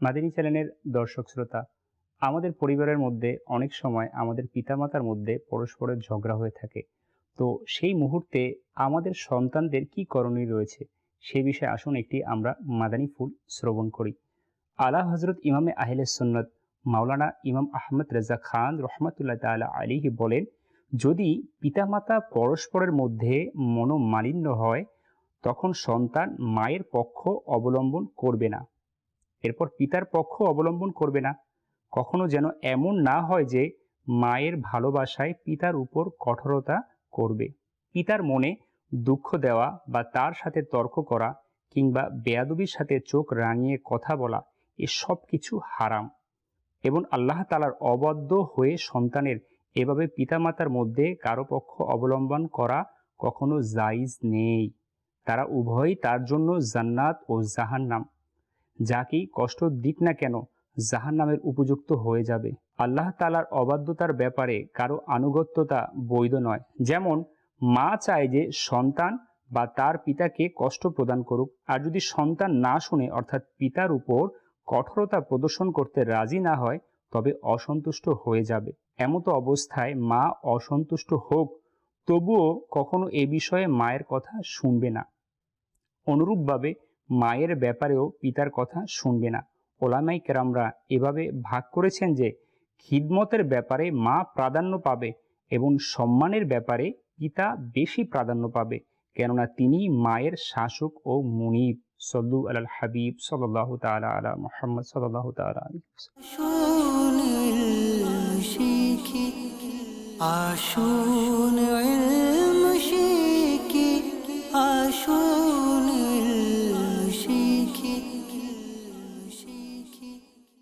মাদিনী চ্যানেলের দর্শক শ্রোতা, আমাদের পরিবারের মধ্যে অনেক সময় আমাদের পিতামাতার মধ্যে পরস্পরের ঝগড়া হয়ে থাকে। তো সেই মুহূর্তে আমাদের সন্তানদের কি করণীয় রয়েছে, সে বিষয়ে আসুন একটি আমরা মাদানী ফুল শ্রবণ করি। আলা হজরত ইমামে আহলে সুন্নত মাওলানা ইমাম আহমদ রেজা খান রহমতুল্লাহ তালা আলিহি বলেন, যদি পিতামাতা পরস্পরের মধ্যে মনোমালিন্য হয়, তখন সন্তান মায়ের পক্ষ অবলম্বন করবে না। এরপর পিতার পক্ষ অবলম্বন করবে না। কখনো যেন এমন না হয় যে মায়ের ভালোবাসায় পিতার উপর কঠোরতা করবে। পিতার মনে দুঃখ দেওয়া বা তার সাথে তর্ক করা কিংবা বেয়াদবির সাথে চোখ রাঙিয়ে কথা বলা এ সব কিছু হারাম। এবং আল্লাহ তালার অবদ্ধ হয়ে সন্তানের এভাবে পিতামাতার মধ্যে কারও পক্ষ অবলম্বন করা কখনো জাইজ নেই। তারা উভয়ই তার জন্য জান্নাত ও জাহান্নাম। যাকেই কষ্ট দিক না কেন জাহান নামের উপযুক্ত হয়ে যাবে। আল্লাহ তালার অবাধ্যতার ব্যাপারে কারও আনুগত্যতা বৈধ নয়। যেমন, মা চায় যে সন্তান বা তার পিতাকে কষ্ট প্রদান করুক। আর যদি সন্তান না শুনে, অর্থাৎ পিতার উপর কঠোরতা প্রদর্শন করতে রাজি না হয়, তবে অসন্তুষ্ট হয়ে যাবে। এমতো অবস্থায় মা অসন্তুষ্ট হোক, তবুও কখনো এ বিষয়ে মায়ের কথা শুনবে না। অনুরূপভাবে মায়ের ব্যাপারেও পিতার কথা শুনবে না। ওলামাই কেরামরা এভাবে ভাগ করেছেন যে, খিদমতের ব্যাপারে মা প্রাধান্য পাবে এবং সম্মানের ব্যাপারে পিতা বেশি প্রাধান্য পাবে, কেননা তিনি মায়ের শাসক ও মুনিব। সল্লু আল হাবিব সাল্লাহ তালা আলা মোহাম্মদ সাল্লাহ তালা আলী আসুন ইলম শিখি আসুন